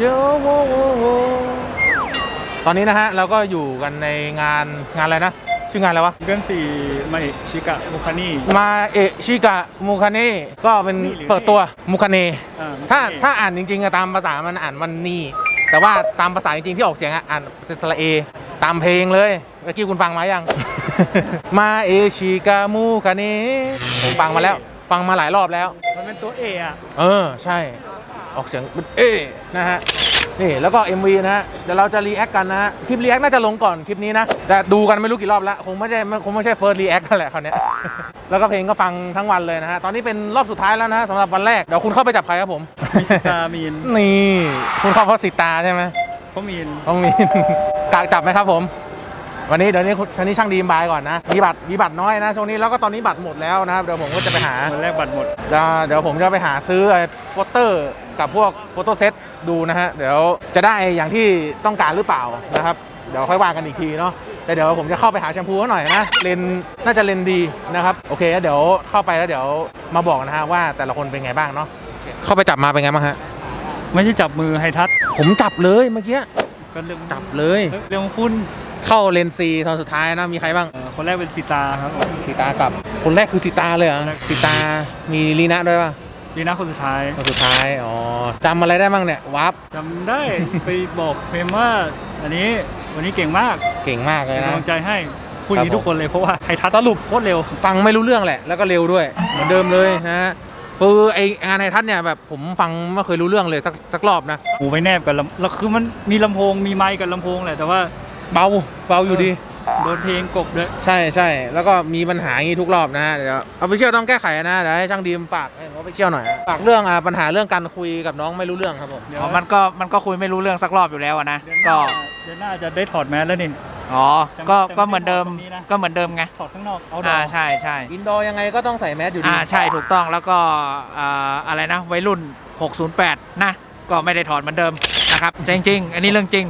โยโวโวโวตอนนี้นะฮะเราก็อยู่กันในงานงานอะไรนะ ชื่องานอะไรวะเกินสี่มาเอะชิกะมุคานี่ มาเอะชิกะมูคาเน่ก็เป็นนี่หรือเปิดตัวมูคาเน่อ่ถ้ามุคเนะถ้าอ่านจริงๆอะตามภาษามันอ่านวันนี่ แต่ว่าตามภาษาจริงๆที่ออกเสียงอะอ่านเป็นสระเอ ตามเพลงเลยเมื่อกี้คุณฟังมายัง มาเอชิกะมูคาเน่ผมฟังมาแล้ว ฟังมาหลายรอบแล้ว มันเป็นตัวเออะเออใช่ ออกเสียงเป็นเอนะฮะนี่แล้วก็ MV นะฮะเดี๋ยวเราจะรีแอคกันนะฮะคลิปรีแอคน่าจะลงก่อนคลิปนี้นะแต่ดูกันไม่รู้กี่รอบแล้วคงไม่ใช่คงไม่ใช่เฟิร์สรีแอคกันแหละคราวเนี้ยแล้วก็เพลงก็ฟังทั้งวันเลยนะฮะตอนนี้เป็นรอบสุดท้ายแล้วนะฮะสำหรับวันแรกเดี๋ยวคุณเข้าไปจับใครครับผมมิสตามีนนี่คุณเข้าเพราะสิตาใช่ไหมเขามีนต้องมีกากจับไหมครับผม วันนี้เดี๋ยวนี้คุณวันนี้ช่างดีมบายก่อนนะมีบัตรมีบัตรน้อยนะช่วงนี้แล้วก็ตอนนี้บัตรหมดแล้วนะครับเดี๋ยวผมก็จะไปหาวันแรกบัตรหมด เดี๋ยวเดี๋ยวผมจะไปหาซื้อไอ้โปสเตอร์ กับพวกโฟโต้เซตดูนะฮะ เดี๋ยวจะได้อย่างที่ต้องการหรือเปล่านะครับ เดี๋ยวค่อยว่ากันอีกทีเนาะแต่เดี๋ยวผมจะเข้าไปหาแชมพูเขาหน่อยนะ เลนส์น่าจะเลนส์ดีนะครับ โอเคแล้วเดี๋ยวเข้าไปแล้วเดี๋ยวมาบอกนะฮะว่าแต่ละคนเป็นไงบ้างเนาะ เข้าไปจับมาเป็นไงบ้างฮะ ไม่ใช่จับมือไฮทัชผมจับเลยเมื่อกี้ ก็เรื่องจับเลย เรื่องของคุณเข้าเลนส์ซีตอนสุดท้ายนะมีใครบ้างเอ่อคนแรกเป็นสีตาครับผมสีตากับ คนแรกคือสีตาเลยเหรอสีตา มีลีนะด้วยป่ะ ดีนะคนสุดท้ายคนสุดท้าย อ๋อจำอะไรได้บ้างเนี่ย วับจำได้ ไปบอกเมมว่า อันนี้วันนี้เก่งมากเก่งมากเลยเป็นนะ กำลังใจให้พูดอย่างนี้ครับผม ทุกคนเลยเพราะว่าไฮทัชสรุปโคตรเร็ว ฟังไม่รู้เรื่องแหละ แล้วก็เร็วด้วย เหมือนเดิมเลยนะฮะคือไองานไททัศน์เนี่ยแบบผมฟังไม่เคยรู้เรื่องเลยสักสักรอบนะ หูไปแนบกับลำแล้วคือมันมีลำโพงมีไมค์กับลำโพงแหละแต่ว่าเบาเบาอยู่ดี โดนเพลงกบด้วยใช่ใช่แล้วก็มีปัญหาอย่างนี้ทุกรอบนะฮะเดี๋ยวออฟฟิเชียลต้องแก้ไขนะเดี๋ยวให้ช่างดีมฝากออฟฟิเชียลหน่อยฝากเรื่องอ่าปัญหาเรื่องการคุยกับน้องไม่รู้เรื่องครับผมเดี๋ยวอ๋อมันก็มันก็คุยไม่รู้เรื่องสักรอบอยู่แล้วอะนะเดือนหก็น้าเดือนหน้าจะได้ถอดแมสแล้วนี่ อ๋อ ก็แต่ก็เหมือนเดิมแต่ไม่ได้บอกตรงนี้นะ ก็เหมือนเดิมไง ถอดข้างนอกเอาดอ่าอกใช่ใช่อินดอร์ยังไงก็ต้องใส่แมสอยู่ดีอ่า ใช่ ถูกต้อง แล้วก็อ่าอะไรนะ วัยรุ่น 608 นะ ก็ไม่ได้ถอดเหมือนเดิมนะครับ จริง ๆ อันนี้เรื่องจริง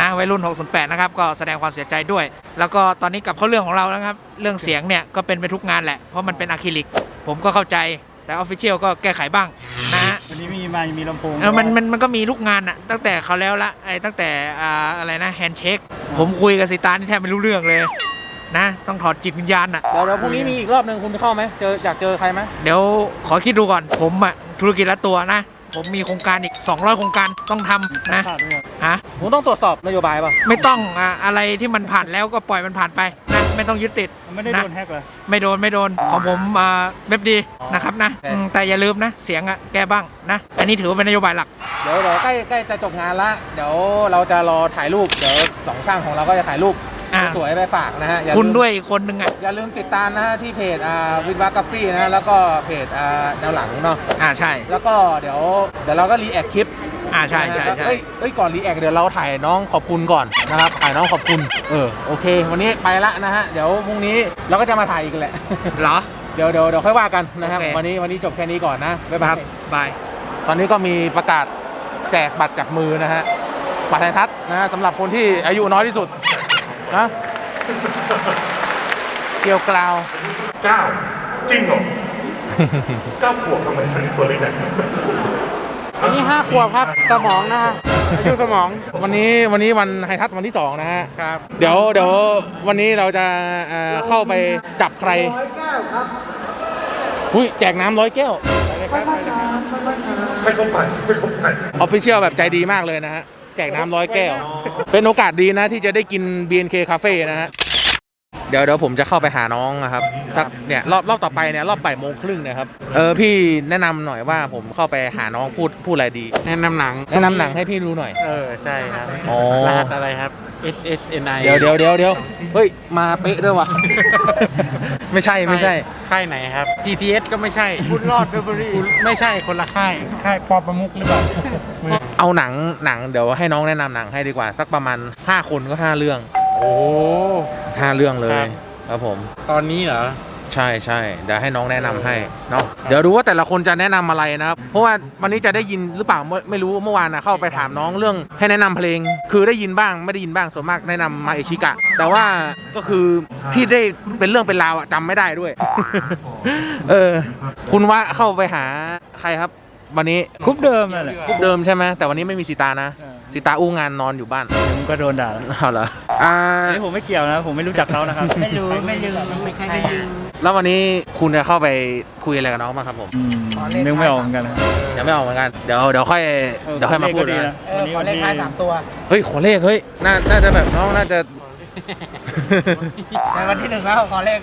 นะวัยรุ่น 608 นะครับ ก็แสดงความเสียใจด้วย แล้วก็ตอนนี้กลับเข้าเรื่องของเรานะครับ เรื่องเสียงเนี่ย ก็เป็นไปทุกงานแหละ เพราะมันเป็นอะคริลิก ผมก็เข้าใจ แต่ออฟฟิเชียลก็แก้ไขบ้างนะฮะวันนี้มีไมค์มีลำโพงเออมันมันมันก็มีทุกงานอะตั้งแต่เขาแล้วละไอ้ตั้งแต่อ่าอะไรนะแฮนด์เช็ค ผมคุยกับสิตานี่แทบไม่รู้เรื่องเลยนะ ต้องถอดจิตวิญญาณอะเดี๋ยวเดี๋ยวพรุ่งนี้มีอีกรอบหนึ่งคุณจะเข้าไหมเจออยากเจอใครไหมเดี๋ยวขอคิดดูก่อนผมอะธุรกิจละตัวนะ ผมมีโครงการอีก 200 โครงการต้องทำนะขาดด้วยฮะผมต้องตรวจสอบนโยบายป่ะ ไม่ต้องอะอะไรที่มันผ่านแล้วก็ปล่อยมันผ่านไปนะไม่ต้องยึดติดมันไม่ได้นะโดนแฮกเหรอไม่โดนไม่โดนของผมอ่าเว็บดีนะครับนะอืมแต่อย่าลืมนะ เสียงอะแก้บ้างนะ อันนี้ถือว่าเป็นนโยบายหลัก เดี๋ยวเดี๋ยวใกล้ใกล้จะจบงานละ เดี๋ยวเราจะรอถ่ายรูป เดี๋ยวสองช่างของเราก็จะถ่ายรูป อ่าสวยๆไปฝากนะฮะอย่าลืมคุณด้วยอีกคนนึงอะอย่าลืมติดตามนะฮะที่เพจอ่าวิดวากาฟี่นะฮะแล้วก็เพจอ่าแนวหลังเนาะอ่าใช่ แล้วก็เดี๋ยวเดี๋ยวเราก็รีแอคคลิปอ่าใช่ใช่ใช่เอ้ยเอ้ยก่อนรีแอคเดี๋ยวเราถ่ายน้องขอบคุณก่อนนะครับถ่ายน้องขอบคุณเออโอเค วันนี้ไปละนะฮะเดี๋ยวพรุ่งนี้เราก็จะมาถ่ายอีกแหละ เหรอ เดี๋ยวเดี๋ยวเดี๋ยวค่อยว่ากันนะครับโอเค วันนี้วันนี้จบแค่นี้ก่อนนะบ๊ายบายบาย ตอนนี้ก็มีประกาศแจกบัตรจากมือนะฮะบัตรไทยทัศน์นะฮะสำหรับคนที่อายุน้อยที่สุด นะเกี่ยวกล่าวเก้าจริงเหรอเก้าขวบทำไมตอนนี้ตัวเล็กจังอันนี้ห้าขวบครับสมองนะฮะอายุสมองวันนี้วันนี้วันไทยทัศน์วันที่สองนะฮะครับเดี๋ยวเดี๋ยววันนี้เราจะเอ่อเข้าไปจับใครร้อยแก้วครับหุ้ยแจกน้ำร้อยแก้วให้เขาไปให้เขาไปออฟฟิเชียลแบบใจดีมากเลยนะฮะแจกน้ำร้อยแก้ว เป็นโอกาสดีนะที่จะได้กิน BNK Cafe นะฮะ เดี๋ยวเดี๋ยวผมจะเข้าไปหาน้องนะครับ สักเนี่ยรอบรอบต่อไปเนี่ยรอบบ่ายโมงครึ่งนะครับ เออพี่แนะนำหน่อยว่าผมเข้าไปหาน้องพูดพูดอะไรดี แนะนำหนังแนะนำหนังให้พี่ดูหน่อย เออ ใช่ครับอ๋อ รหัสอะไรครับ S S N I เดี๋ยวเดี๋ยวเดี๋ยวเดี๋ยวเฮ้ย มาเป๊ะด้วยวะ ไม่ใช่ไม่ใช่ ค่ายไหนครับ G T S ก็ไม่ใช่บุญรอดเบเบอรี่ไม่ใช่คนละค่าย ค่ายปอประมุกหรือเปล่า เอาหนังหนังเดี๋ยวให้น้องแนะนำหนังให้ดีกว่า สักประมาณ 5 คนก็ 5 เรื่อง โอ้ 5 เรื่องเลครัยบครับผม ตอนนี้เหรอ ใช่ใช่เดี๋ยวให้น้องแนะนำให้เนาะเดี๋ยวดูว่าแต่ละคนจะแนะนำอะไรนะครับ เพราะว่าวันนี้จะได้ยินหรือเปล่าไม่ไม่รู้เมื่อวานนะเข้าไปถามน้องเรื่องให้แนะนำเพลง คือได้ยินบ้างไม่ได้ยินบ้างส่วนมากแนะนำมาเอชิกะ แต่ว่าก็คือที่ได้เป็นเรื่องเป็นราวอะจำไม่ได้ด้วย เออ คุณว่าเข้าไปหาใครครับ วันนี้คุปเดิมนั่นแหละกรุ๊ปเดิมใช่ไหมแต่วันนี้ไม่มีสีตานะเออสีตาอู้งานนอนอยู่บ้านผมก็โดนด่าแล้วเอาเหรออ่า อันนี้ผมไม่เกี่ยวนะ ผมไม่รู้จักเขานะครับ ไม่รู้ ไม่รู้ไม่ใครไม่รู้ แล้ววันนี้คุณจะเข้าไปคุยอะไรกับน้องบ้างครับผม อืมนึกไม่ออกเหมือนกันนะยังไม่ออกเหมือนกัน เดี๋ยวเดี๋ยวค่อยเดี๋ยวค่อยมาพูดเลขก็นะเออขอเลขท้ายสามตัว เฮ้ยขอเลขเฮ้ย น่าน่าจะแบบน้องน่าจะ ในวันที่หนึ่งแล้วขอเลข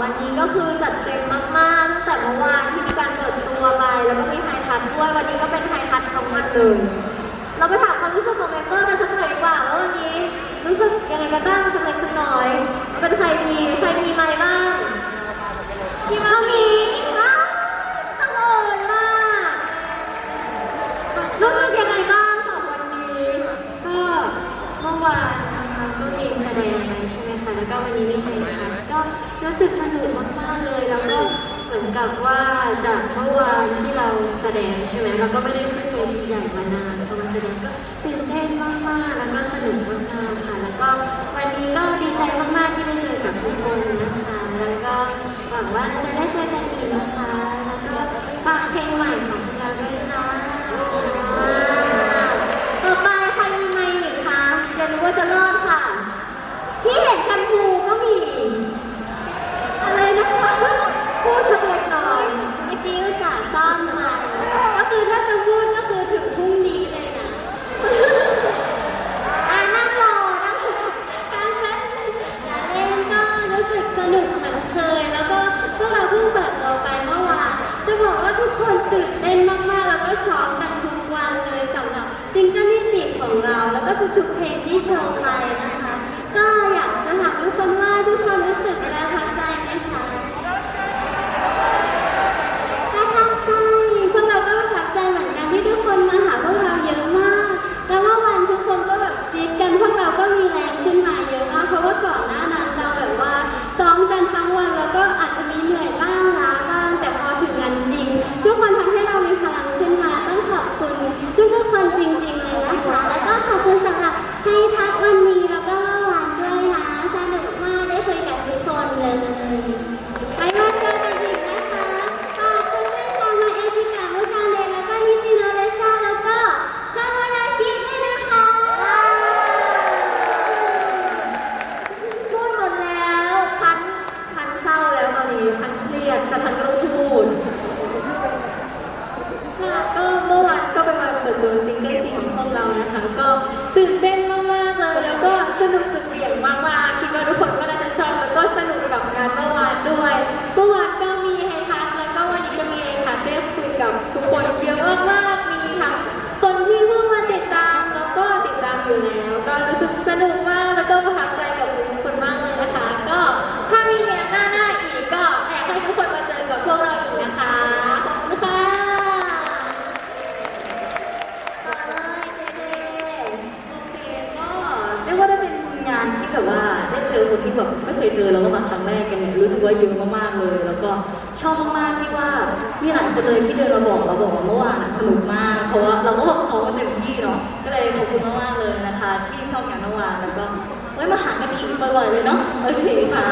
ว่าทั้งสองวันนี้ก็คือจัดเต็มมากๆตั้งแต่เมื่อวานที่มีการเปิดตัวไป แล้วก็มีไฮทัชด้วยวันนี้ก็เป็นไฮทัชทั้งวันเลยเราไปถามความรู้สึกของเมมเบอร์กันสักหน่อยดีกว่าว่าวันนี้รู้สึกยังไงกันบ้างสักเล็กสักน้อยเป็นใครมีใครมีไมค์บ้างพี่มามีอ้าวตั้งเอิญมาก รู้สึกยังไงบ้างสองวันนี้ ก็เมื่อวานนะคะก็มีแสดงไปใช่ไหมคะ แล้วก็วั นี้ไทยทัศน์ก็รู้สึกสนุกมากๆเลย แล้วก็เหมือนกับว่าจากเมื่อวานที่เราแสดงใช่ไหมเราก็ไม่ได้ขึ้นเวทีใหญ่มานานพอมาแสดงก็ตื่นเต้นมากๆแล้วก็สนุกมากๆค่ะ แล้วก็วันนี้ก็ดีใจมากๆที่ได้เจอกับทุกคนนะคะ แล้วก็หวังว่าจะได้เจอกันอีกนะคะ แล้วก็ฝากเพลงใหม่ของพวกเราด้วยค่ะ ต่อไปใครมีไมค์อีกคะอย่ารู้ว่าจะรอดค่ะ ที่เห็นแชมพูก็มี อะไรนะคะพูดสักเล็กน้อยเมื่อกี้อุตส่าห์ซ่อนมาก็คือถ้าจะพูดก็คือถึงพรุ่งนี้เลยนะ อ่านั่งรอนั่งรอการแป๊บนึงอย่าเล่นก็รู้สึกสนุกเหมือนเคย แล้วก็พวกเราเพิ่งเปิดตัวไปเมื่อวานจะบอกว่าทุกคนตื่นเต้นมากๆ แล้วก็ซ้อมกันทุกวันเลยสำหรับซิงเกิลที่สี่ของเรา แล้วก็ทุกๆเพลงที่โชว์ไปนะคะ ก็อยากจะถามทุกคนว่าทุกคนรู้สึกประทับใจไหมคะประทับใจพวกเราก็ประทับใจเหมือนกันที่ทุกคนมาหาพวกเราเยอะมาก แล้วเมื่อวานทุกคนก็แบบกรีดกันพวกเราก็มีแรงขึ้นมาเยอะมาก เพราะว่าก่อนหน้านั้นเราแบบว่าซ้อมกันทั้งวันแล้ว ก็อาจจะมีเหนื่อยบ้าง แต่พอถึงงานจริง ทุกคนทำให้เรามีพลังขึ้นมาต้องขอบคุณทุกๆคนจริงๆเลยนะคะ แล้วก็ขอบคุณสำหรับให้ทักวันนี้แล้วก็เมื่อวานด้วยนะสนุกมากได้คุยกับทุกคนเลย ไว้มาเจอกันอีกนะคะฝากซื้อเป็นของมาเอชิกะมุคันเดแล้วก็นิจิโนเลชาแล้วก็คาโมนาชิด้วยนะคะ พูดหมดแล้วพันพันเศร้าแล้วตอนนี้พันเครียดแต่พันก็ต้องพูด ค่ะก็เมื่อวานก็เป็นวันเปิดตัวซิงเกิลสี่ของพวกเรานะคะ ก็ ตื่นเต้น ยเจอแล้วก็มาครั้งแรกกันเนี่ยรู้สึกว่าเยอะมากๆเลย แล้วก็ชอบมากๆที่ว่ามีหลายคนเลยที่เดินมาบอกเราบอกว่าเมื่อวานสนุกมาก เพราะว่าเราก็แบบซ้อมกันเต็มที่เนาะก็เลยขอบคุณมากๆเลยนะคะ ที่ชอบงานเมื่อวานแล้วก็ไว้มาหากันอีกบ่อยๆเลยเนาะโอเคค่ะ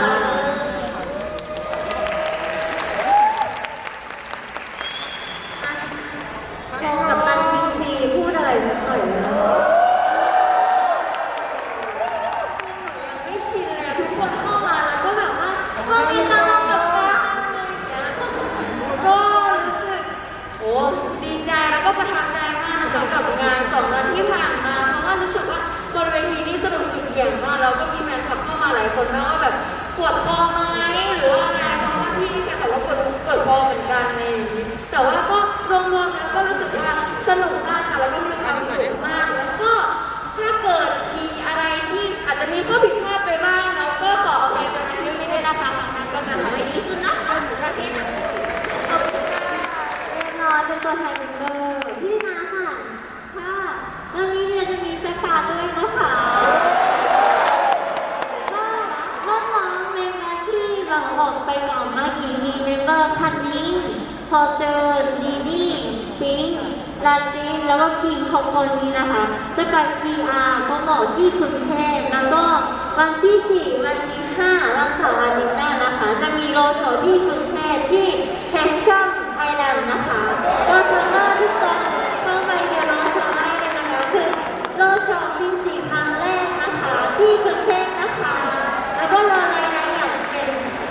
มองกับตันคิงซีพูดอะไรสักหน่อยนะ ยังไม่ชินเลยอะทุกคนเข้ามาแล้วก็แบบว่าวันนี้ค่ะเรากลับบ้านอะไรอย่างเงี้ยก็รู้สึกโอ้ดีใจแล้วก็ประทับใจมากนะคะกับงานสองวันที่ผ่านมา เพราะว่ารู้สึกว่าบนเวทีนี้สนุกสุดเหวี่ยงมากแล้วก็มีแฟนคลับเข้ามาหลายคนมากว่าแบบปวดคอไหมหรือว่าอะไรเพราะว่าพี่แค่ถามว่าปวดปวดคอเหมือนกันอะไรอย่างนี้แต่ว่าก็รวมๆแล้วก็ รู้สึกว่าสนุกมากค่ะ แล้วก็มีความสุขมาก แล้วก็ถ้าเกิดมีอะไรที่อาจจะมีข้อผิดพลาดไปบ้างเนาะก็ขออภัยกันที่นี้ด้วยนะคะครั้งหน้าก็จะทำให้ดีขึ้นนะขอบคุณค่ะขอบคุณค่ะเรียบร้อยเป็นตัวแทนเมมเบอร์พี่นาค่ะค่ะวันนี้เนี่ยจะมีแฟนคลับด้วยนะคะก็น้องๆเมมเบอร์ที่เราออกไปก่อนเมื่อกี้มีเมมเบอร์คันนี้พอเจอดี แล้วก็คิมของคนนี้นะคะ จะไป PR ก็หมอที่กรุงเทพแล้วก็วันที่ 4 วันที่ 5 วันเสาร์อาทิตย์หน้านะคะ จะมีโรลโชว์ที่กรุงเทพที่แคชชั่นไอแลนด์นะคะก็สามารถทุกคนเข้าไปเดียวโรลโชว์ได้เลยนะคะคือโรลโชว์ซินสี่ครั้งแรกนะคะที่กรุงเทพนะคะ แล้วก็รอรายละเอียดเป็น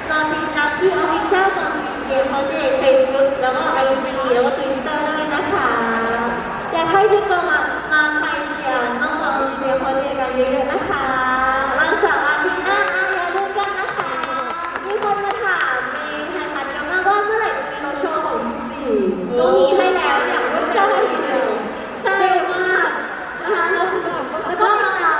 รอติดตามที่ Official ของ CGM เขาจะ Facebook แล้วก็ IG แล้วก็ Twitter ด้วยนะคะ อยากให้ทุกคนมามาไปเชียร์น้องๆ CGM เขาจะกันเยอะๆนะคะวันเสาร์อาทิตย์หน้าอย่าลืมกันนะคะ มีคนมาถามในไทยทันเยอะมากว่าเมื่อไหร่จะมีโรโชว์ของซีก็มีให้แล้วอยากร่วมใช่ใช่มากนะคะแล้วก็ติดตาม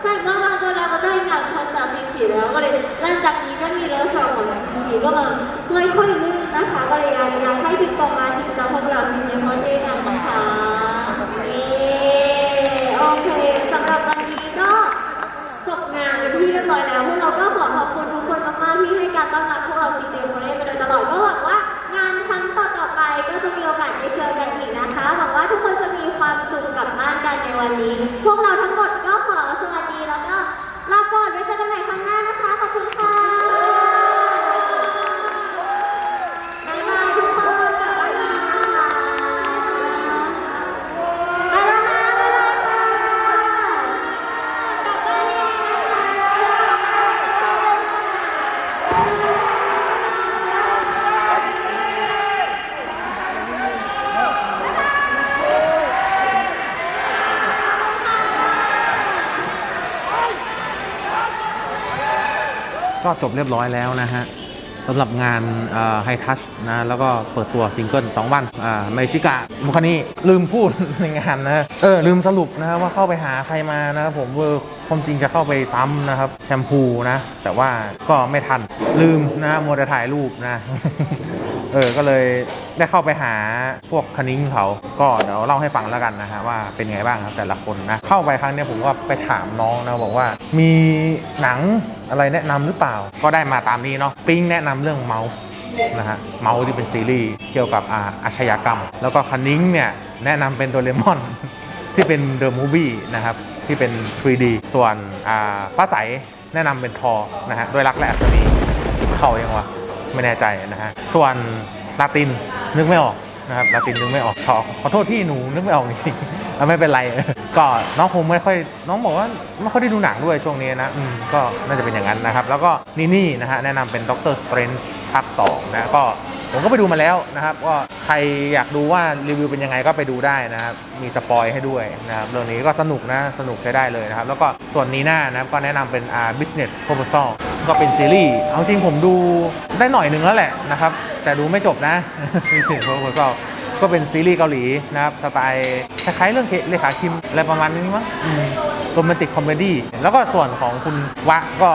ใช่เมื่อวานก็เราก็ได้งานคอนจากซีซีแล้วก็เลยหลัง จากนี้จะมีเลิฟโชว์ของซีซีก็มาเลยค่อยๆลื่นนะคะก็เลยอยากอยากให้ทุกคนมาที่กับพวกเราซีนีพอเจกันนะคะเย้โอเคสำหรับวันนี้ก็จบงานเป็นที่เรียบร้อยแล้วพวกเราก็ขอขอบคุณทุกคนมากๆที่ให้การต้อนรับพวกเราซีเจโคเรมาโดยตลอดก็หวังว่างานครั้งต่อๆไปก็จะมีโอกาสได้เจอกันอีกนะคะหวังว่าทุกคนจะมีความสุขกับบ้านกันในวันนี้ พวกเราทั้ง ก็จบเรียบร้อยแล้วนะฮะสำหรับงานไฮทัชนะแล้วก็เปิดตัวซิงเกิล2วันอ่าเมชิกะมุคานี่ลืมพูดในงานนะเออลืมสรุปนะว่าเข้าไปหาใครมานะครับผมเวอร์ความจริงจะเข้าไปซ้ำนะครับ แชมพูนะ แต่ว่าก็ไม่ทันลืมนะมัวแต่ถ่ายรูปนะ เออก็เลยได้เข้าไปหาพวกคณิ้งเขาก็เดี๋ยวเล่าให้ฟังแล้วกันนะฮะว่าเป็นไงบ้างครับแต่ละคนนะเข้าไปครั้งนี้ผมก็ไปถามน้องนะบอกว่า มีหนังอะไรแนะนำหรือเปล่า ก็ได้มาตามนี้เนาะปิงแนะนำเรื่องเมาส์นะฮะเมาส์ที่เป็นซีรีส์เกี่ยวกับอาอาชญากรรม แล้วก็คณิ้งเนี่ยแนะนำเป็นโดเรมอนที่เป็นเดอะมูฟวี่นะครับที่เป็น 3D ส่วนอ่าฟ้าใสแนะนำเป็นทอนะฮะด้วยรักและอัศนีเข้ายังวะ ไม่แน่ใจนะฮะ ส่วนลาตินนึกไม่ออกนะครับลาตินนึกไม่ออกขอขอโทษที่หนูนึกไม่ออกจริงๆแล้วไม่เป็นไร ก็น้องคงไม่ค่อยน้องบอกว่าไม่ค่อยได้ดูหนังด้วยช่วงนี้นะอืมก็น่าจะเป็นอย่างนั้นนะครับ แล้วก็นี่นี่นะฮะแนะนำเป็นด็อกเตอร์สเตรนจ์ภาค2นะก็ผมก็ไปดูมาแล้วนะครับก็ใครอยากดูว่ารีวิวเป็นยังไงก็ไปดูได้นะครับ มีสปอยให้ด้วยนะครับเรื่องนี้ก็สนุกนะสนุกใช้ได้เลยนะครับ แล้วก็ส่วนนี้หน่านะครับก็แนะนำเป็นอ่า business proposal ก็เป็นซีรีส์เอาจริงผมดูได้หน่อยหนึ่งแล้วแหละนะครับ แต่ดูไม่จบนะ business proposal ก็เป็นซีรีส์เกาหลีนะครับ สไตล์คล้ายๆเรื่องเคเลขาคิมอะไรประมาณนี้มั้งโรแมนติกคอมเมดี้แล้วก็ส่วนของคุณวะก็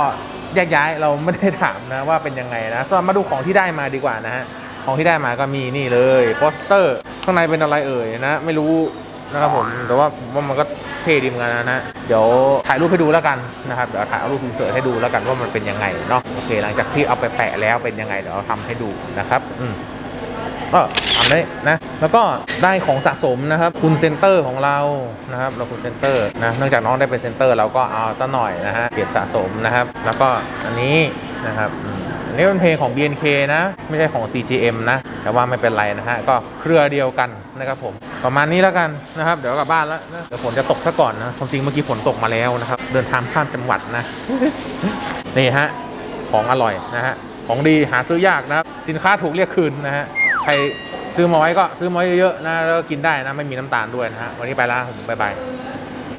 แยกย้ายเราไม่ได้ถามนะว่าเป็นยังไงนะส่วนมาดูของที่ได้มาดีกว่านะฮะของที่ได้มาก็มีนี่เลยโปสเตอร์ ข้างในเป็นอะไรเอ่ยนะ ไม่รู้นะครับผมแต่ว่าว่ามันก็ เท่ดีเหมือนกันนะ เดี๋ยวถ่ายรูปให้ดูแล้วกันนะครับ เดี๋ยวถ่ายเอารูปอินเสิร์ตให้ดูแล้วกันว่ามันเป็นยังไงเนาะ โอเค หลังจากที่เอาไปแปะแล้วเป็นยังไงเดี๋ยวเราทำให้ดูนะครับอืมก็ทำได้นะ แล้วก็ได้ของสะสมนะครับ คุณเซนเตอร์ของเรานะครับ เราคุณเซนเตอร์นะเนื่องจากน้องได้เป็นเซนเตอร์เราก็เอาซะหน่อยนะฮะเก็บสะสมนะครับ แล้วก็อันนี้นะครับอืม นนี้เป็นเพลงของ BNK นะ ไม่ใช่ของ CGM นะ แต่ว่าไม่เป็นไรนะฮะ ก็เครือเดียวกันนะครับผม ประมาณนี้แล้วกันนะครับ เดี๋ยวกลับบ้านแล้วนะเดี๋ยวฝนจะตกซะก่อนนะ ความจริงเมื่อกี้ฝนตกมาแล้วนะครับ เดินทางข้ามจังหวัดนะ นี่ฮะ ของอร่อยนะฮะ ของดีหาซื้อยากนะครับ สินค้าถูกเรียกคืนนะฮะ ใครซื้อมาไว้ก็ซื้อมาเยอะๆนะ แล้วก็กินได้นะ ไม่มีน้ำตาลด้วยนะฮะ วันนี้ไปล้วผมบ๊ายบาย